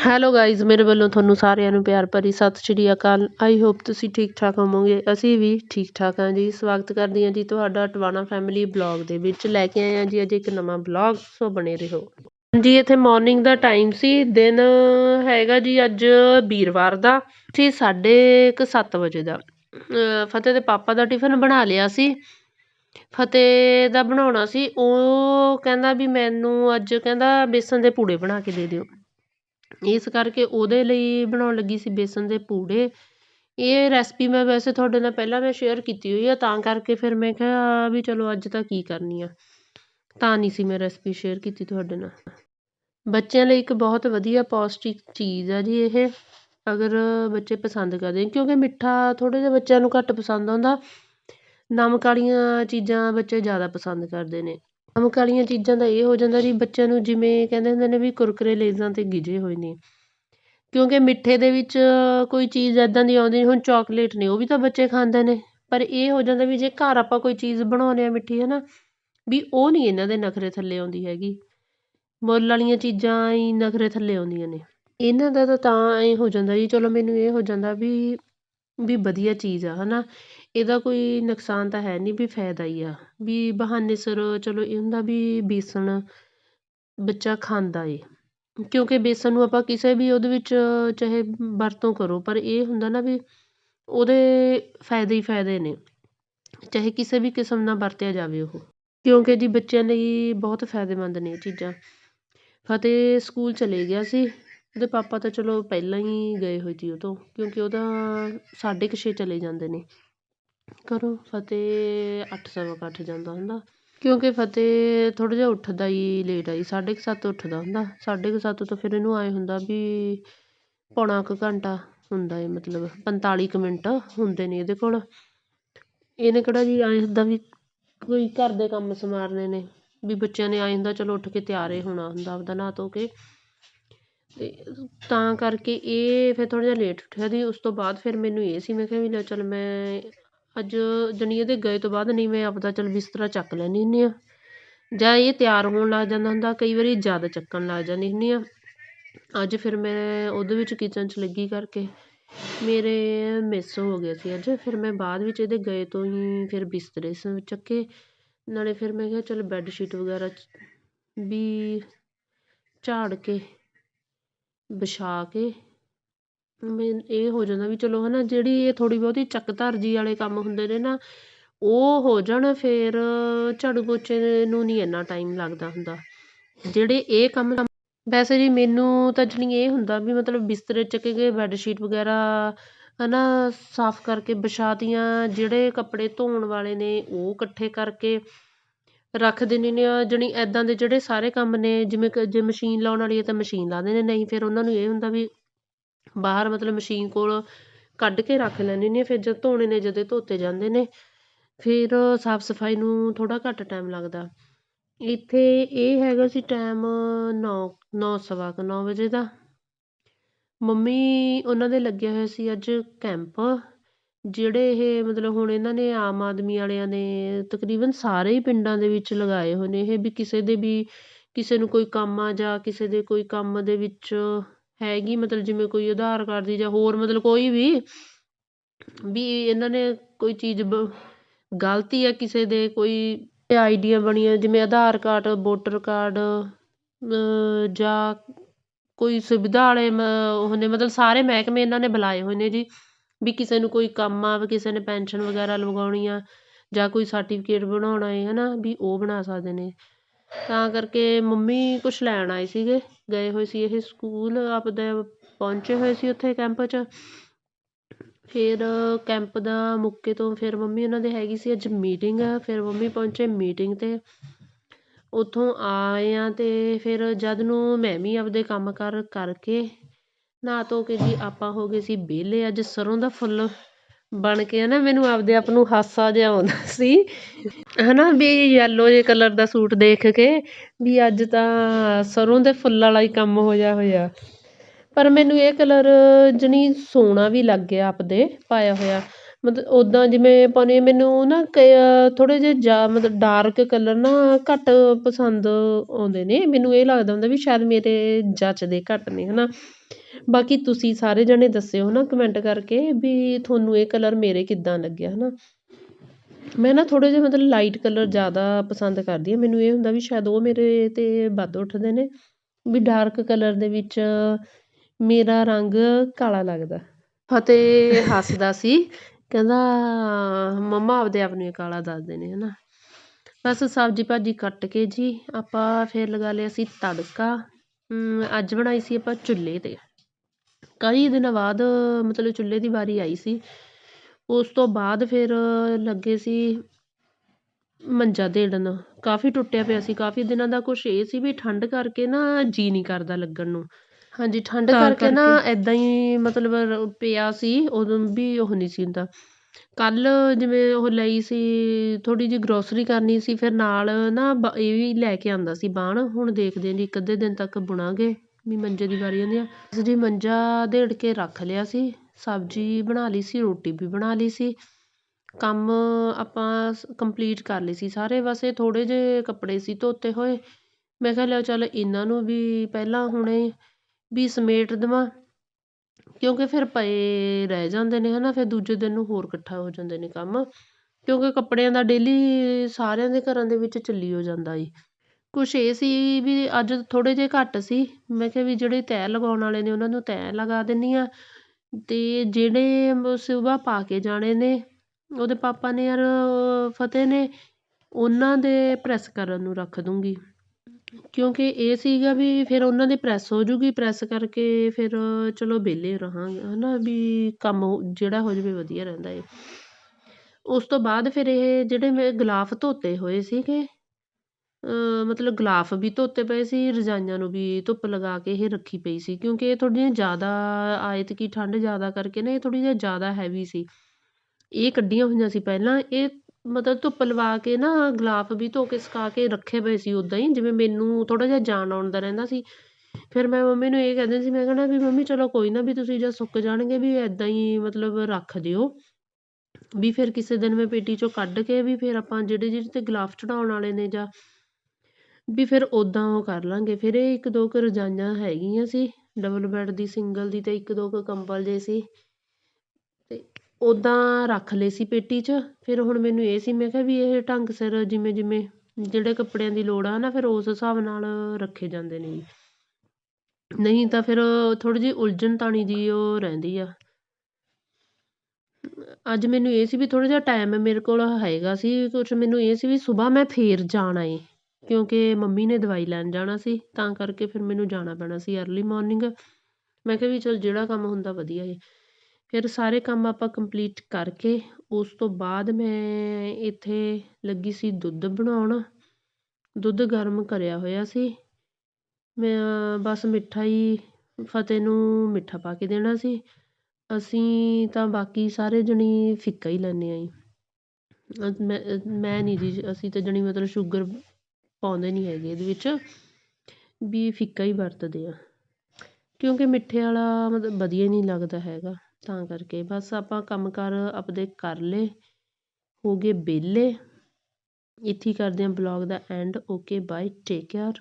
Hello guys ਮੇਰੇ ਵੱਲੋਂ ਤੁਹਾਨੂੰ ਸਾਰਿਆਂ ਨੂੰ ਪਿਆਰ ਭਰੀ ਸਤਿ ਸ਼੍ਰੀ ਅਕਾਲ। ਆਈ ਹੋਪ ਤੁਸੀਂ ਠੀਕ ਠਾਕ ਹੋਵੋਗੇ। ਅਸੀਂ ਵੀ ਠੀਕ ਠਾਕ ਹਾਂ ਜੀ। ਸਵਾਗਤ ਕਰਦੀ ਹਾਂ ਜੀ ਤੁਹਾਡਾ ਟਵਾਣਾ ਫੈਮਿਲੀ ਬਲੌਗ ਦੇ ਵਿੱਚ। ਲੈ ਕੇ ਆਏ ਹਾਂ ਜੀ ਅੱਜ ਇੱਕ ਨਵਾਂ ਬਲੌਗ ਸੋ ਬਣੇ ਰਹੋ। ਜੀ ਇੱਥੇ ਮਾਰਨਿੰਗ ਦਾ ਟਾਈਮ ਸੀ। ਦਿਨ ਹੈਗਾ ਜੀ ਅੱਜ ਵੀਰਵਾਰ ਦਾ। ਸੀ ਸਾਢੇ ਕੁ ਸੱਤ ਵਜੇ ਦਾ। ਫਤਿਹ ਦੇ ਪਾਪਾ ਦਾ ਟਿਫਨ ਬਣਾ ਲਿਆ ਸੀ। ਫਤਿਹ ਦਾ ਬਣਾਉਣਾ ਸੀ। ਉਹ ਕਹਿੰਦਾ ਵੀ ਮੈਨੂੰ ਅੱਜ ਕਹਿੰਦਾ ਬੇਸਨ ਦੇ ਪੂੜੇ ਬਣਾ ਕੇ ਦੇ ਦਿਓ। ਇਸ ਕਰਕੇ ਉਹਦੇ ਲਈ ਬਣਾਉਣ ਲੱਗੀ ਸੀ ਬੇਸਨ ਦੇ ਪੂੜੇ। ਇਹ ਰੈਸਪੀ ਮੈਂ ਵੈਸੇ ਤੁਹਾਡੇ ਨਾਲ ਪਹਿਲਾਂ ਮੈਂ ਸ਼ੇਅਰ ਕੀਤੀ ਹੋਈ ਆ, ਤਾਂ ਕਰਕੇ ਫਿਰ ਮੈਂ ਕਿਹਾ ਵੀ ਚਲੋ ਅੱਜ ਤਾਂ ਕੀ ਕਰਨੀ ਆ। ਤਾਂ ਨਹੀਂ ਸੀ ਮੈਂ ਰੈਸਪੀ ਸ਼ੇਅਰ ਕੀਤੀ ਤੁਹਾਡੇ ਨਾਲ। ਬੱਚਿਆਂ ਲਈ ਇੱਕ ਬਹੁਤ ਵਧੀਆ ਪੌਸ਼ਟਿਕ ਚੀਜ਼ ਆ ਜੀ ਇਹ, ਅਗਰ ਬੱਚੇ ਪਸੰਦ ਕਰਦੇ, ਕਿਉਂਕਿ ਮਿੱਠਾ ਥੋੜ੍ਹਾ ਜਿਹਾ ਬੱਚਿਆਂ ਨੂੰ ਘੱਟ ਪਸੰਦ ਆਉਂਦਾ। ਨਮਕ ਵਾਲੀਆਂ ਚੀਜ਼ਾਂ ਬੱਚੇ ਜ਼ਿਆਦਾ ਪਸੰਦ ਕਰਦੇ ਨੇ। ਨਮਕ ਵਾਲੀਆਂ ਚੀਜ਼ਾਂ ਦਾ ਇਹ ਹੋ ਜਾਂਦਾ ਜੀ ਬੱਚਿਆਂ ਨੂੰ ਜਿਵੇਂ ਕਹਿੰਦੇ ਹੁੰਦੇ ਨੇ ਵੀ ਕੁਰਕਰੇ ਲੇਜ਼ਾਂ 'ਤੇ ਗਿਜੇ ਹੋਏ ਨੇ। ਕਿਉਂਕਿ ਮਿੱਠੇ ਦੇ ਵਿੱਚ ਕੋਈ ਚੀਜ਼ ਇੱਦਾਂ ਦੀ ਆਉਂਦੀ ਹੁਣ ਚੋਕਲੇਟ ਨੇ, ਉਹ ਵੀ ਤਾਂ ਬੱਚੇ ਖਾਂਦੇ ਨੇ। ਪਰ ਇਹ ਹੋ ਜਾਂਦਾ ਵੀ ਜੇ ਘਰ ਆਪਾਂ ਕੋਈ ਚੀਜ਼ ਬਣਾਉਂਦੇ ਹਾਂ ਮਿੱਠੀ ਹੈ ਨਾ ਵੀ ਉਹ ਨਹੀਂ ਇਹਨਾਂ ਦੇ ਨਖਰੇ ਥੱਲੇ ਆਉਂਦੀ ਹੈਗੀ। ਮੁੱਲ ਵਾਲੀਆਂ ਚੀਜ਼ਾਂ ਹੀ ਨਖਰੇ ਥੱਲੇ ਆਉਂਦੀਆਂ ਨੇ। ਇਹਨਾਂ ਦਾ ਤਾਂ ਤਾਂ ਇਹ ਹੋ ਜਾਂਦਾ ਜੀ ਚਲੋ ਮੈਨੂੰ ਇਹ ਹੋ ਜਾਂਦਾ ਵੀ ਵੀ ਵਧੀਆ ਚੀਜ਼ ਆ ਹੈ ਨਾ ਇਹਦਾ ਕੋਈ ਨੁਕਸਾਨ ਤਾਂ ਹੈ ਨਹੀਂ, ਵੀ ਫਾਇਦਾ ਹੀ ਆ। ਵੀ ਬਹਾਨੇ ਸਿਰ ਚਲੋ ਇਹ ਹੁੰਦਾ ਵੀ ਬੇਸਣ ਬੱਚਾ ਖਾਂਦਾ ਏ। ਕਿਉਂਕਿ ਬੇਸਣ ਨੂੰ ਆਪਾਂ ਕਿਸੇ ਵੀ ਉਹਦੇ ਵਿੱਚ ਚਾਹੇ ਵਰਤੋਂ ਕਰੋ, ਪਰ ਇਹ ਹੁੰਦਾ ਨਾ ਵੀ ਉਹਦੇ ਫਾਇਦੇ ਹੀ ਫਾਇਦੇ ਨੇ। ਚਾਹੇ ਕਿਸੇ ਵੀ ਕਿਸਮ ਨਾਲ ਵਰਤਿਆ ਜਾਵੇ ਉਹ। ਕਿਉਂਕਿ ਜੀ ਬੱਚਿਆਂ ਲਈ ਬਹੁਤ ਫਾਇਦੇਮੰਦ ਨੇ ਇਹ ਚੀਜ਼ਾਂ। ਫਤਿਹ ਸਕੂਲ ਚਲੇ ਗਿਆ ਸੀ। ਉਹਦੇ ਪਾਪਾ ਤਾਂ ਚਲੋ ਪਹਿਲਾਂ ਹੀ ਗਏ ਹੋਏ ਸੀ ਉਹ ਤੋਂ ਕਿਉਂਕਿ ਉਹਦਾ ਸਾਢੇ ਕੁ ਛੇ ਚਲੇ ਜਾਂਦੇ ਨੇ। ਘਰੋਂ ਫਤਿਹ ਅੱਠ ਸਵਾ ਕੁ ਅੱਠ ਜਾਂਦਾ ਹੁੰਦਾ, ਕਿਉਂਕਿ ਫਤਿਹ ਥੋੜ੍ਹਾ ਜਿਹਾ ਉੱਠਦਾ ਹੀ ਲੇਟ ਆ ਜੀ, ਸਾਢੇ ਕੁ ਸੱਤ ਉੱਠਦਾ ਹੁੰਦਾ। ਸਾਢੇ ਕੁ ਸੱਤ ਤੋਂ ਫਿਰ ਇਹਨੂੰ ਆਏ ਹੁੰਦਾ ਵੀ ਪੌਣਾ ਕੁ ਘੰਟਾ ਹੁੰਦਾ ਏ ਮਤਲਬ ਪੰਤਾਲੀ ਕੁ ਮਿੰਟ ਹੁੰਦੇ ਨੇ ਇਹਦੇ ਕੋਲ। ਇਹਨੇ ਕਿਹੜਾ ਜੀ ਆਏ ਹੁੰਦਾ ਵੀ ਕੋਈ ਘਰ ਦੇ ਕੰਮ ਸੰਵਾਰਨੇ ਨੇ, ਵੀ ਬੱਚਿਆਂ ਨੇ ਆਏ ਹੁੰਦਾ ਚਲੋ ਉੱਠ ਕੇ ਤਿਆਰ ਤਿਆਰੇ ਹੋਣਾ ਹੁੰਦਾ ਆਪਦਾ ਨਹਾ ਧੋ ਕੇ ਅਤੇ ਤਾਂ ਕਰਕੇ ਇਹ ਫਿਰ ਥੋੜ੍ਹਾ ਜਿਹਾ ਲੇਟ ਉੱਠਿਆ ਸੀ। ਉਸ ਤੋਂ ਬਾਅਦ ਫਿਰ ਮੈਨੂੰ ਇਹ ਸੀ, ਮੈਂ ਕਿਹਾ ਵੀ ਲੈ ਚੱਲ ਮੈਂ ਅੱਜ ਜਾਣੀ ਇਹਦੇ ਗਏ ਤੋਂ ਬਾਅਦ ਨਹੀਂ, ਮੈਂ ਆਪਦਾ ਚੱਲ ਬਿਸਤਰਾ ਚੱਕ ਲੈਂਦੀ ਹੁੰਦੀ ਹਾਂ। ਜਾਂ ਇਹ ਤਿਆਰ ਹੋਣ ਲੱਗ ਜਾਂਦਾ ਹੁੰਦਾ, ਕਈ ਵਾਰੀ ਜ਼ਿਆਦਾ ਚੱਕਣ ਲੱਗ ਜਾਂਦੀ ਹੁੰਦੀ ਹਾਂ। ਅੱਜ ਫਿਰ ਮੈਂ ਉਹਦੇ ਵਿੱਚ ਕਿਚਨ 'ਚ ਲੱਗੀ ਕਰਕੇ ਮੇਰੇ ਮਿਸ ਹੋ ਗਿਆ ਸੀ ਅੱਜ। ਫਿਰ ਮੈਂ ਬਾਅਦ ਵਿੱਚ ਇਹਦੇ ਗਏ ਤੋਂ ਹੀ ਫਿਰ ਬਿਸਤਰੇ ਸ ਚੱਕੇ। ਨਾਲੇ ਫਿਰ ਮੈਂ ਕਿਹਾ ਚੱਲ ਬੈੱਡ ਸ਼ੀਟ ਵਗੈਰਾ ਵੀ ਝਾੜ ਕੇ ਵਿਛਾ ਕੇ। ਮੈਂ ਇਹ ਹੋ ਜਾਂਦਾ ਵੀ ਚਲੋ ਹੈ ਨਾ ਜਿਹੜੀ ਇਹ ਥੋੜ੍ਹੀ ਬਹੁਤੀ ਚੱਕ ਧਰਜੀ ਵਾਲੇ ਕੰਮ ਹੁੰਦੇ ਨੇ ਨਾ, ਉਹ ਹੋ ਜਾਣ, ਫਿਰ ਝਾੜੂ ਪੋਚੇ ਨੂੰ ਨਹੀਂ ਇੰਨਾ ਟਾਈਮ ਲੱਗਦਾ ਹੁੰਦਾ। ਜਿਹੜੇ ਇਹ ਕੰਮ ਵੈਸੇ ਜੀ ਮੈਨੂੰ ਤਾਂ ਜਾਣੀ ਇਹ ਹੁੰਦਾ ਵੀ ਮਤਲਬ ਬਿਸਤਰੇ ਚੱਕੇ ਗਏ ਬੈੱਡ ਸ਼ੀਟ ਵਗੈਰਾ ਹਨਾ, ਸਾਫ਼ ਕਰਕੇ ਵਿਛਾਤੀਆਂ ਜਿਹੜੇ ਕੱਪੜੇ ਧੋਣ ਵਾਲੇ ਨੇ ਉਹ ਇਕੱਠੇ ਕਰਕੇ ਰੱਖ ਦਿੰਦੀ ਨੇ ਜਾਣੀ ਇੱਦਾਂ ਦੇ ਜਿਹੜੇ ਸਾਰੇ ਕੰਮ ਨੇ, ਜਿਵੇਂ ਕਿ, ਜੇ ਮਸ਼ੀਨ ਲਾਉਣ ਵਾਲੀ ਹੈ ਤਾਂ ਮਸ਼ੀਨ ਲਾ ਦਿੰਦੇ ਨਹੀਂ ਫਿਰ ਉਹਨਾਂ ਨੂੰ ਇਹ ਹੁੰਦਾ ਵੀ ਬਾਹਰ ਮਤਲਬ ਮਸ਼ੀਨ ਕੋਲ ਕੱਢ ਕੇ ਰੱਖ ਲੈਂਦੀ ਹੁੰਦੀ ਫਿਰ ਜਦ ਧੋਣੇ ਨੇ, ਜਦੋਂ ਧੋਤੇ ਜਾਂਦੇ ਨੇ, ਫਿਰ ਸਾਫ਼ ਸਫ਼ਾਈ ਨੂੰ ਥੋੜ੍ਹਾ ਘੱਟ ਟਾਈਮ ਲੱਗਦਾ। ਇੱਥੇ ਇਹ ਹੈਗਾ ਸੀ ਟਾਈਮ ਨੌ ਨੌ ਸਵਾ ਕੁ ਨੌ ਵਜੇ ਦਾ। ਮੰਮੀ ਉਹਨਾਂ ਦੇ ਲੱਗਿਆ ਹੋਇਆ ਸੀ ਅੱਜ ਕੈਂਪ। ਜਿਹੜੇ ਇਹ ਮਤਲਬ ਹੁਣ ਇਹਨਾਂ ਨੇ ਆਮ ਆਦਮੀ ਵਾਲਿਆਂ ਨੇ ਤਕਰੀਬਨ ਸਾਰੇ ਹੀ ਪਿੰਡਾਂ ਦੇ ਵਿੱਚ ਲਗਾਏ ਹੋਏ ਨੇ, ਇਹ ਵੀ ਕਿਸੇ ਦੇ ਵੀ ਕਿਸੇ ਨੂੰ ਕੋਈ ਕੰਮ ਆ ਜਾਂ ਕਿਸੇ ਦੇ ਕੋਈ ਕੰਮ ਦੇ ਵਿੱਚ ਹੈਗੀ, ਮਤਲਬ ਜਿਵੇਂ ਕੋਈ ਆਧਾਰ ਕਾਰਡ ਦੀ ਜਾਂ ਹੋਰ ਮਤਲਬ ਕੋਈ ਵੀ ਵੀ ਇਹਨਾਂ ਨੇ ਕੋਈ ਚੀਜ਼ ਬ, ਗਲਤੀ ਆ ਕਿਸੇ ਦੇ, ਕੋਈ ਆਈਡੀਆਂ ਬਣੀਆਂ, ਜਿਵੇਂ ਆਧਾਰ ਕਾਰਡ, ਵੋਟਰ ਕਾਰਡ ਜਾਂ ਕੋਈ ਸੁਵਿਧਾ ਵਾਲੇ ਉਹ ਨੇ ਮਤਲਬ ਸਾਰੇ ਮਹਿਕਮੇ ਇਹਨਾਂ ਨੇ ਬੁਲਾਏ ਹੋਏ ਨੇ ਜੀ। ਵੀ ਕਿਸੇ ਨੂੰ ਕੋਈ ਕੰਮ ਆ ਕਿਸੇ ਨੇ ਪੈਨਸ਼ਨ ਵਗੈਰਾ ਲਗਾਉਣੀ ਆ ਜਾਂ ਕੋਈ ਸਰਟੀਫਿਕੇਟ ਬਣਾਉਣਾ ਹੈ ਹੈ ਨਾ ਵੀ ਉਹ ਬਣਾ ਸਕਦੇ ਨੇ। ਤਾਂ ਕਰਕੇ ਮੰਮੀ ਕੁਛ ਲੈਣ ਆਏ ਸੀਗੇ, ਗਏ ਹੋਏ ਸੀ ਇਹ ਸਕੂਲ, ਆਪਦੇ ਪਹੁੰਚੇ ਹੋਏ ਸੀ ਉੱਥੇ ਕੈਂਪ 'ਚ। ਫਿਰ ਕੈਂਪ ਦਾ ਮੁੱਕੇ ਤੋਂ ਫਿਰ ਮੰਮੀ ਉਹਨਾਂ ਦੇ ਹੈਗੀ ਸੀ ਅੱਜ ਮੀਟਿੰਗ, ਫਿਰ ਮੰਮੀ ਪਹੁੰਚੇ ਮੀਟਿੰਗ 'ਤੇ। ਉੱਥੋਂ ਆਏ ਹਾਂ ਅਤੇ ਫਿਰ ਜਦ ਨੂੰ ਮੈਂ ਵੀ ਆਪਦੇ ਕੰਮ ਕਾਰ ਕਰਕੇ ਨਹਾ ਧੋ ਕੇ ਜੀ ਆਪਾਂ ਹੋ ਗਏ ਸੀ ਵਿਹਲੇ, ਅੱਜ ਸਰ੍ਹੋਂ ਦਾ ਫੁੱਲ ਬਣ ਕੇ ਨਾ, ਮੈਨੂੰ ਆਪਦੇ ਆਪ ਨੂੰ ਹਾਸਾ ਜਿਹਾ ਆਉਂਦਾ ਸੀ। ਹਨਾ ਵੀ ਯੈਲੋ ਜਿਹੇ ਕਲਰ ਦਾ ਸੂਟ ਦੇਖ ਕੇ ਵੀ ਅੱਜ ਤਾਂ ਸਰ੍ਹੋਂ ਦੇ ਫੁੱਲ ਵਾਲਾ ਹੀ ਕੰਮ ਹੋਇਆ ਹੋਇਆ। ਪਰ ਮੈਨੂੰ ਇਹ ਕਲਰ ਜਣੀ ਸੋਹਣਾ ਵੀ ਲੱਗ ਗਿਆ ਆਪਦੇ ਪਾਇਆ ਹੋਇਆ। ਮਤਲਬ ਉੱਦਾਂ ਜਿਵੇਂ ਪਾਉਂਦੇ ਮੈਨੂੰ ਨਾ ਥੋੜ੍ਹੇ ਜਿਹੇ ਜਾ ਮਤਲਬ ਡਾਰਕ ਕਲਰ ਨਾ ਘੱਟ ਪਸੰਦ ਆਉਂਦੇ ਨੇ। ਮੈਨੂੰ ਇਹ ਲੱਗਦਾ ਹੁੰਦਾ ਵੀ ਸ਼ਾਇਦ ਮੇਰੇ ਜੱਚਦੇ ਘੱਟ ਨੇ ਹੈ ਨਾ ਬਾਕੀ ਤੁਸੀਂ ਸਾਰੇ ਜਣੇ ਦੱਸਿਓ ਨਾ ਕਮੈਂਟ ਕਰਕੇ ਵੀ ਤੁਹਾਨੂੰ ਇਹ ਕਲਰ ਮੇਰੇ ਕਿੱਦਾਂ ਲੱਗਿਆ ਹੈ ਨਾ ਮੈਂ ਨਾ ਥੋੜ੍ਹੇ ਜਿਹੇ ਮਤਲਬ ਲਾਈਟ ਕਲਰ ਜ਼ਿਆਦਾ ਪਸੰਦ ਕਰਦੀ ਹਾਂ। ਮੈਨੂੰ ਇਹ ਹੁੰਦਾ ਵੀ ਸ਼ਾਇਦ ਉਹ ਮੇਰੇ 'ਤੇ ਵੱਧ ਉੱਠਦੇ ਨੇ, ਵੀ ਡਾਰਕ ਕਲਰ ਦੇ ਵਿੱਚ ਮੇਰਾ ਰੰਗ ਕਾਲਾ ਲੱਗਦਾ। ਫਤਿਹ ਹੱਸਦਾ ਸੀ, ਕਹਿੰਦਾ, ਮੰਮਾ ਆਪਦੇ ਆਪ ਨੂੰ ਹੀ ਕਾਲਾ ਦੱਸਦੇ ਨੇ, ਹਨਾ? ਬਸ ਸਬਜ਼ੀ ਭਾਜੀ ਕੱਟ ਕੇ ਜੀ, ਆਪਾਂ ਫਿਰ ਲਗਾ ਲਿਆ ਸੀ ਤੜਕਾ। ਅੱਜ ਬਣਾਈ ਸੀ ਆਪਾਂ ਚੁੱਲ੍ਹੇ 'ਤੇ। ਕਈ ਦਿਨਾਂ ਬਾਅਦ ਮਤਲਬ ਚੁੱਲ੍ਹੇ ਦੀ ਵਾਰੀ ਆਈ ਸੀ। ਉਸ ਤੋਂ ਬਾਅਦ ਫਿਰ ਲੱਗੇ ਸੀ ਮੰਜਾ ਦੇੜਨ। ਕਾਫੀ ਟੁੱਟਿਆ ਪਿਆ ਸੀ। ਕਾਫੀ ਦਿਨਾਂ ਦਾ ਕੁਛ ਇਹ ਸੀ ਵੀ ਠੰਡ ਕਰਕੇ ਨਾ ਜੀ ਨਹੀਂ ਕਰਦਾ ਲੱਗਣ ਨੂੰ। ਹਾਂਜੀ ਠੰਡ ਕਰਕੇ ਨਾ ਐਦਾਂ ਹੀ ਮਤਲਬ ਪਿਆ ਸੀ ਉਦੋਂ ਵੀ ਉਹ ਨਹੀਂ ਸੀ ਹੁੰਦਾ। ਕੱਲ ਜਿਵੇਂ ਉਹ ਲਈ ਸੀ ਥੋੜੀ ਜਿਹੀ ਗਰੋਸਰੀ ਕਰਨੀ ਸੀ ਫਿਰ ਨਾਲ ਨਾ ਇਹ ਵੀ ਲੈ ਕੇ ਆਂਦਾ ਸੀ ਬਾਣ ਹੁਣ ਦੇਖਦੇ ਹਾਂ ਜੀ ਇੱਕ ਅੱਧੇ ਦਿਨ ਤੱਕ ਬੁਣਾਂਗੇ। ਵੀ ਮੰਜੇ ਦੀ ਵਾਰੀ ਹੁੰਦੀ ਆ। ਜੀ ਮੰਜਾ ਦੇੜ ਕੇ ਰੱਖ ਲਿਆ ਸੀ, ਸਬਜ਼ੀ ਬਣਾ ਲਈ ਸੀ, ਰੋਟੀ ਵੀ ਬਣਾ ਲਈ ਸੀ। ਕੰਮ ਆਪਾਂ ਕੰਪਲੀਟ ਕਰ ਲਈ ਸੀ ਸਾਰੇ ਵਸੇ ਥੋੜ੍ਹੇ ਜਿਹੇ ਕੱਪੜੇ ਸੀ ਧੋਤੇ ਹੋਏ। ਮੈਂ ਕਿਹਾ ਲਿਆ ਚੱਲ ਇਹਨਾਂ ਨੂੰ ਵੀ ਪਹਿਲਾਂ ਹੁਣੇ ਵੀ ਸਮੇਟ ਦੇਵਾਂ, ਕਿਉਂਕਿ ਫਿਰ ਪਏ ਰਹਿ ਜਾਂਦੇ ਨੇ ਹੈ ਨਾ ਫਿਰ ਦੂਜੇ ਦਿਨ ਨੂੰ ਹੋਰ ਇਕੱਠਾ ਹੋ ਜਾਂਦੇ ਨੇ ਕੰਮ, ਕਿਉਂਕਿ ਕੱਪੜਿਆਂ ਦਾ ਡੇਲੀ ਸਾਰਿਆਂ ਦੇ ਘਰਾਂ ਦੇ ਵਿੱਚ ਚੱਲੀ ਹੋ ਜਾਂਦਾ ਏ ਕੁਛ ਇਹ ਸੀ ਵੀ ਅੱਜ ਥੋੜ੍ਹੇ ਜਿਹੇ ਘੱਟ ਸੀ। ਮੈਂ ਕਿਹਾ ਵੀ ਜਿਹੜੇ ਤੈਅ ਲਗਾਉਣ ਵਾਲੇ ਨੇ ਉਹਨਾਂ ਨੂੰ ਤੈਅ ਲਗਾ ਦਿੰਦੀ ਹਾਂ। ਅਤੇ ਜਿਹੜੇ ਸੁਬਾ ਪਾ ਕੇ ਜਾਣੇ ਨੇ, ਉਹਦੇ ਪਾਪਾ ਨੇ ਯਾਰ ਫਤਿਹ ਨੇ, ਉਹਨਾਂ ਦੇ ਪ੍ਰੈਸ ਕਰਨ ਨੂੰ ਰੱਖ ਦੂੰਗੀ। ਕਿਉਂਕਿ ਇਹ ਸੀਗਾ ਵੀ ਫਿਰ ਉਹਨਾਂ ਦੇ ਪ੍ਰੈਸ ਹੋ ਜੂਗੀ ਪ੍ਰੈਸ ਕਰਕੇ ਫਿਰ ਚਲੋ ਵਿਹਲੇ ਰਹਾਂਗੇ ਨਾ ਵੀ ਕੰਮ ਜਿਹੜਾ ਹੋ ਜਾਵੇ ਵਧੀਆ ਰਹਿੰਦਾ ਏ। ਉਸ ਤੋਂ ਬਾਅਦ ਫਿਰ ਇਹ ਜਿਹੜੇ ਮੈਂ ਗਿਲਾਫ ਧੋਤੇ ਹੋਏ ਸੀਗੇ ਮਤਲਬ ਗਲਾਫ ਵੀ ਧੋਤੇ ਪਏ ਸੀ, ਰਜਾਈਆਂ ਨੂੰ ਵੀ ਧੁੱਪ ਲਗਾ ਕੇ ਇਹ ਰੱਖੀ ਪਈ ਸੀ, ਕਿਉਂਕਿ ਇਹ ਥੋੜ੍ਹੀਆਂ ਜ਼ਿਆਦਾ ਆਇਤ ਕੀ ਠੰਡ ਜ਼ਿਆਦਾ ਕਰਕੇ ਨਾ ਇਹ ਥੋੜ੍ਹੀ ਜਿਹੀ ਜ਼ਿਆਦਾ ਹੈਵੀ ਸੀ। ਇਹ ਕੱਢੀਆਂ ਹੋਈਆਂ ਸੀ ਪਹਿਲਾਂ, ਇਹ ਮਤਲਬ ਧੁੱਪ ਲਵਾ ਕੇ ਨਾ ਗਲਾਫ ਵੀ ਧੋ ਕੇ ਸੁਕਾ ਕੇ ਰੱਖੇ ਪਏ ਸੀ ਉੱਦਾਂ ਹੀ, ਜਿਵੇਂ ਮੈਨੂੰ ਥੋੜ੍ਹਾ ਜਿਹਾ ਜਾਣ ਆਉਣ ਦਾ ਰਹਿੰਦਾ ਸੀ। ਫਿਰ ਮੈਂ ਮੰਮੀ ਨੂੰ ਇਹ ਕਹਿੰਦੀ ਸੀ, ਮੈਂ ਕਹਿਣਾ ਵੀ ਮੰਮੀ ਚਲੋ ਕੋਈ ਨਾ ਵੀ ਤੁਸੀਂ ਜਦ ਸੁੱਕ ਜਾਣਗੇ ਵੀ ਇੱਦਾਂ ਹੀ ਮਤਲਬ ਰੱਖ ਦਿਓ। ਵੀ ਫਿਰ ਕਿਸੇ ਦਿਨ ਮੈਂ ਪੇਟੀ ਚੋਂ ਕੱਢ ਕੇ ਵੀ ਫਿਰ ਆਪਾਂ ਜਿਹੜੇ ਜਿਹਦੇ 'ਤੇ ਗਲਾਫ ਚੜਾਉਣ ਵਾਲੇ ਨੇ ਜਾਂ ਵੀ ਫਿਰ ਉੱਦਾਂ ਉਹ ਕਰ ਲਵਾਂਗੇ ਫਿਰ ਇਹ ਇੱਕ ਦੋ ਕੁ ਰਜਾਈਆਂ ਹੈਗੀਆਂ ਸੀ। ਡਬਲ ਬੈੱਡ ਦੀ ਸਿੰਗਲ ਦੀ ਅਤੇ ਇੱਕ ਦੋ ਕੁ ਕੰਬਲ ਜੇ ਸੀ। ਅਤੇ ਉੱਦਾਂ ਰੱਖ ਲਏ ਸੀ ਪੇਟੀ 'ਚ। ਫਿਰ ਹੁਣ ਮੈਨੂੰ ਇਹ ਸੀ, ਮੈਂ ਕਿਹਾ ਵੀ ਇਹ ਢੰਗ ਸਿਰ ਜਿਵੇਂ ਜਿਵੇਂ ਜਿਹੜੇ ਕੱਪੜਿਆਂ ਦੀ ਲੋੜ ਆ ਨਾ, ਫਿਰ ਉਸ ਹਿਸਾਬ ਨਾਲ ਰੱਖੇ ਜਾਂਦੇ ਨੇ ਜੀ। ਨਹੀਂ ਤਾਂ ਫਿਰ ਥੋੜ੍ਹੀ ਜਿਹੀ ਉਲਝਣ ਤਾਣੀ ਜੀ ਉਹ ਰਹਿੰਦੀ ਆ। ਅੱਜ ਮੈਨੂੰ ਇਹ ਸੀ ਵੀ ਥੋੜ੍ਹਾ ਜਿਹਾ ਟਾਈਮ ਮੇਰੇ ਕੋਲ ਹੈਗਾ ਸੀ। ਕੁਛ ਮੈਨੂੰ ਇਹ ਸੀ ਵੀ ਸਵੇਰ ਮੈਂ ਫਿਰ ਜਾਣਾ ਏ। ਕਿਉਂਕਿ ਮੰਮੀ ਨੇ ਦਵਾਈ ਲੈਣ ਜਾਣਾ ਸੀ, ਤਾਂ ਕਰਕੇ ਫਿਰ ਮੈਨੂੰ ਜਾਣਾ ਪੈਣਾ ਸੀ ਅਰਲੀ ਮੋਰਨਿੰਗ ਮੈਂ ਕਿਹਾ ਵੀ ਚਲ ਜਿਹੜਾ ਕੰਮ ਹੁੰਦਾ ਵਧੀਆ ਏ। ਫਿਰ ਸਾਰੇ ਕੰਮ ਆਪਾਂ ਕੰਪਲੀਟ ਕਰਕੇ ਉਸ ਤੋਂ ਬਾਅਦ ਮੈਂ ਇੱਥੇ ਲੱਗੀ ਸੀ ਦੁੱਧ ਬਣਾਉਣ। ਦੁੱਧ ਗਰਮ ਕਰਿਆ ਹੋਇਆ ਸੀ। ਮੈਂ ਬਸ ਮਿੱਠਾ ਹੀ ਫਤਿਹ ਨੂੰ ਮਿੱਠਾ ਪਾ ਕੇ ਦੇਣਾ ਸੀ। ਅਸੀਂ ਤਾਂ ਬਾਕੀ ਸਾਰੇ ਜਣੀ ਫਿੱਕਾ ਹੀ ਲੈਂਦੇ ਹਾਂ ਜੀ। ਮੈਂ ਮੈਂ ਨਹੀਂ ਜੀ, ਅਸੀਂ ਤਾਂ ਜਣੀ ਮਤਲਬ ਸ਼ੂਗਰ ਪਾਉਂਦੇ ਨਹੀਂ ਹੈਗੇ ਇਹਦੇ ਵਿੱਚ, ਵੀ ਫਿੱਕਾ ਹੀ ਵਰਤਦੇ ਹਾਂ ਕਿਉਂਕਿ ਮਿੱਠੇ ਵਾਲਾ ਮਤਲਬ ਵਧੀਆ ਨਹੀਂ ਲੱਗਦਾ ਹੈਗਾ, ਤਾਂ ਕਰਕੇ। ਬਸ ਆਪਾਂ ਕੰਮ ਕਾਰ ਆਪਦੇ ਕਰ ਲਏ, ਹੋ ਗਏ ਵਿਹਲੇ। ਇੱਥੇ ਕਰਦੇ ਹਾਂ blog the and okay bye take care